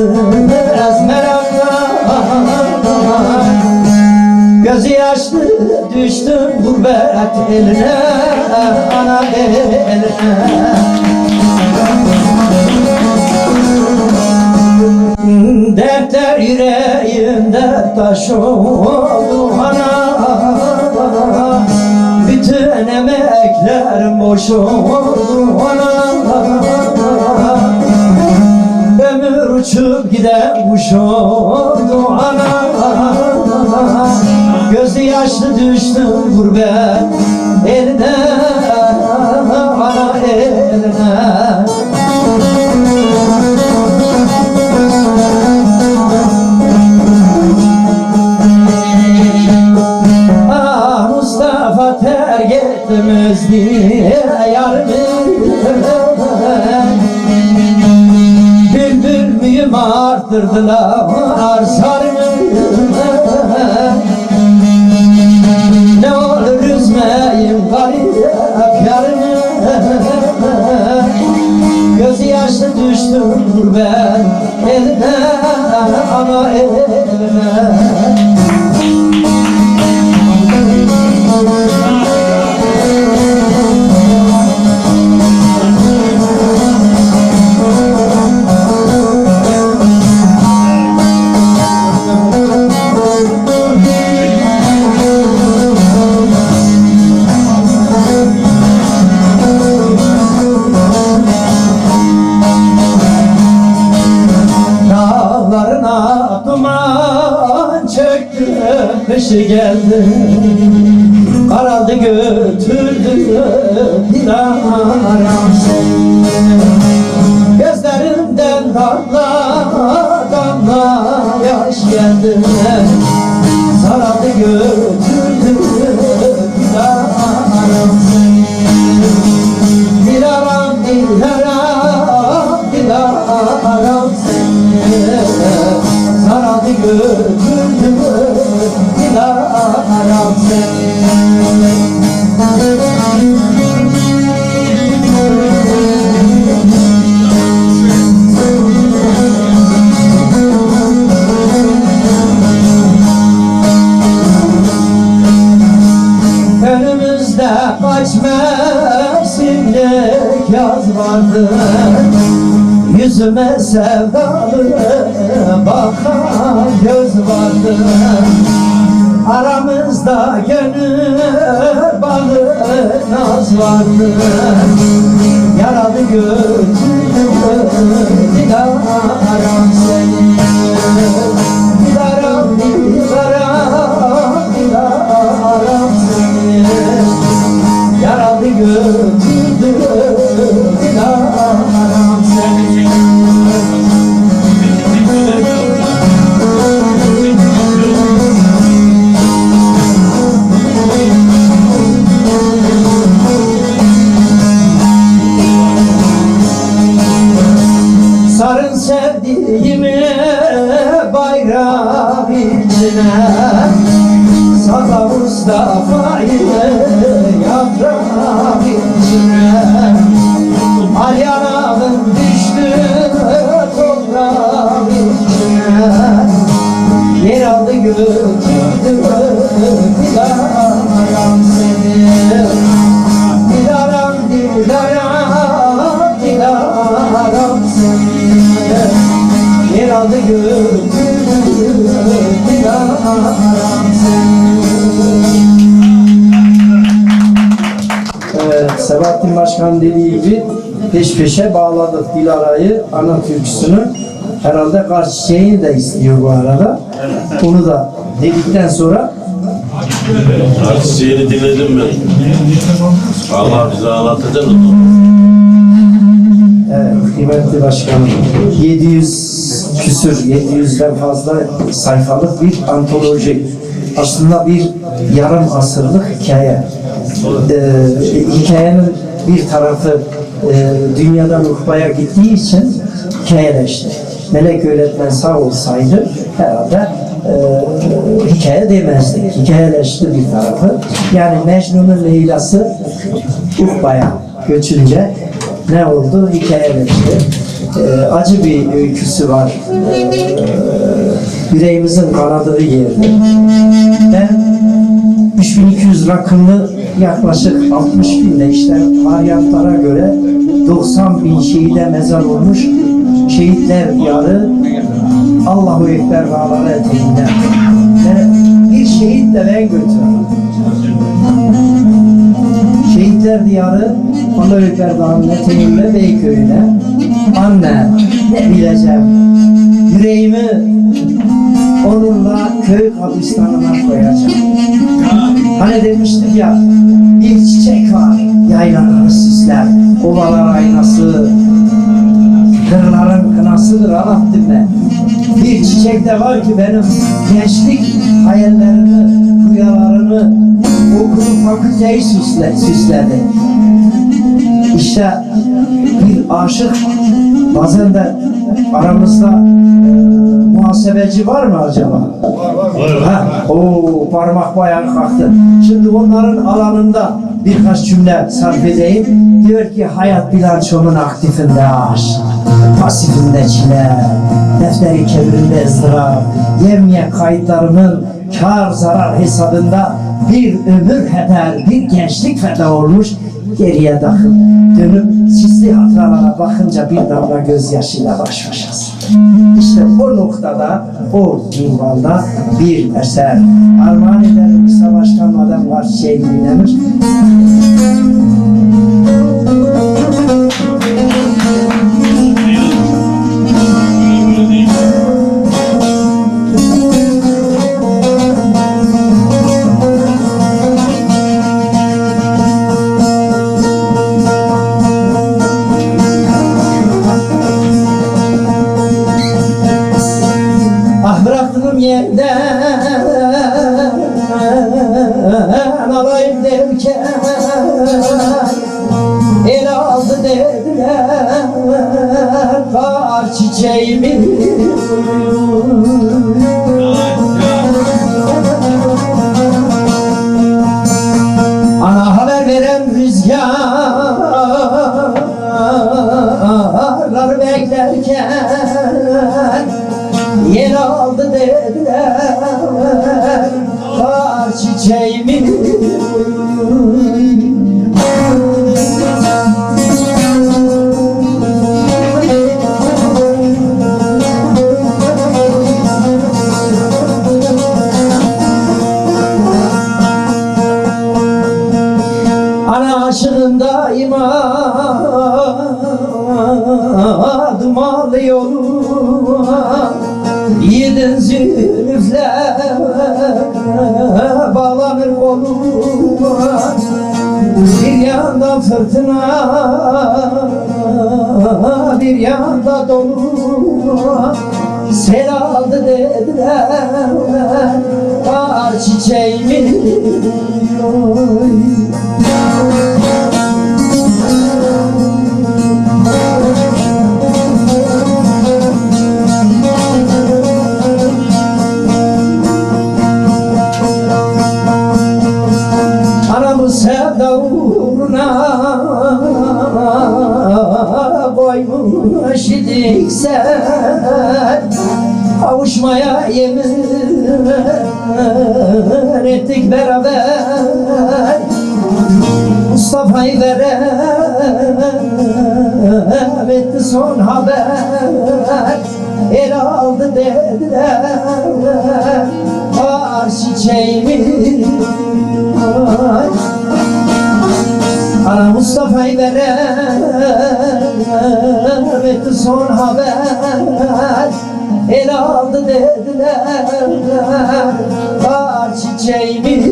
kalsın biraz merakla Gözü yaşlı düştüm gurbet eline. Ana eline. Dertler yüreğimde taş oldu ana Bütün emekler boş oldu ana uçup giden kuş oldu ana. Gözü yaşlı düştüm gurbet eline Ana eline হারলাম আর সারে çöktü Kışı geldi. Karaldı götürdü seni Gözlerimden damla damla yaş geldi. Saraldı götürdü seni Dilaram, dilaram, dilaram seni Saraldı götürdü yaz vardı Yüzüme sevdalı bakan göz vardı. Aramızda gönül bağı naz vardı. Yaralı götürdü dilaram Mustafa'yı yaprak içine. Ali anamın düştü toprağın içine. Yer aldı götürdü dilaram seni. Dilaram dilaram dilaram seni. Yer aldı götürdü Başkan dediği gibi peş peşe bağladık Dilara'yı, ana türküsünü. Herhalde karşı çiçeğini de istiyor bu arada. Onu da dedikten sonra Artistliğini dinledim ben. Allah bizi ağlatacak onu. evet, kıymetli başkanım 700 küsür, 700'den fazla sayfalık bir antoloji. Aslında bir yarım asırlık hikaye. Ee, hikayenin bir tarafı e, dünyadan ukbaya gittiği için hikayeleşti. Melek öğretmen sağ olsaydı herhalde e, hikaye demezdik. Hikayeleşti bir tarafı. Yani Mecnun'un Leyla'sı ukbaya göçünce ne oldu? Hikayeleşti. Ee, acı bir öyküsü var. Ee, yüreğimizin kanadığı yerde. Ben 3200 rakımlı yaklaşık 60 binde işte varyantlara göre 90 bin şehide mezar olmuş şehitler diyarı Allahu Ekber dağları eteğinde. Ve bir şehit de ben götürdüm. Şehitler diyarı Allahu Ekber dağının eteğinde Beyköy'üne. Anne ne bileceğim? Yüreğimi onunla köy kabristanına koyacağım. Hani demiştik ya bir çiçek var yaylaları süsler ovalar aynası kırların kınasıdır Allah dinle. Bir çiçek de var ki benim gençlik hayallerimi, rüyalarımı okulu fakülteyi süsle, süsledi. İşte bir aşık bazen de aramızda muhasebeci var mı acaba? Ha, o parmak bayağı kalktı. Şimdi onların alanında birkaç cümle sarf edeyim. Diyor ki hayat bilançomun aktifinde aşk, pasifinde çile, defteri kebrinde ızdırap, yemye kayıtlarımın kar zarar hesabında bir ömür heder, bir gençlik feda olmuş geriye bakıp dönüp sisli hatıralara bakınca bir damla gözyaşıyla baş başasın. İşte o noktada, o minvalda bir eser. Armağan ederim kısa başkan madem var şey dinlenir. El aldı dediler kar çiçeğimi Ana haber veren rüzgarlar beklerken Yer aldı dediler Kar çiçeğimi daima dumanlı yoluma Yiğidin zülüfler bağlanır koluma Bir yanda fırtına bir yanda dolu Sel aldı dediler kar çiçeğimi. Sen Kavuşmaya yemin ettik beraber Mustafa'yı verem etti son haber El aldı dediler Kar çiçeğimi. Ana Mustafa'yı verem etti son haber. El aldı dediler Kar çiçeğimi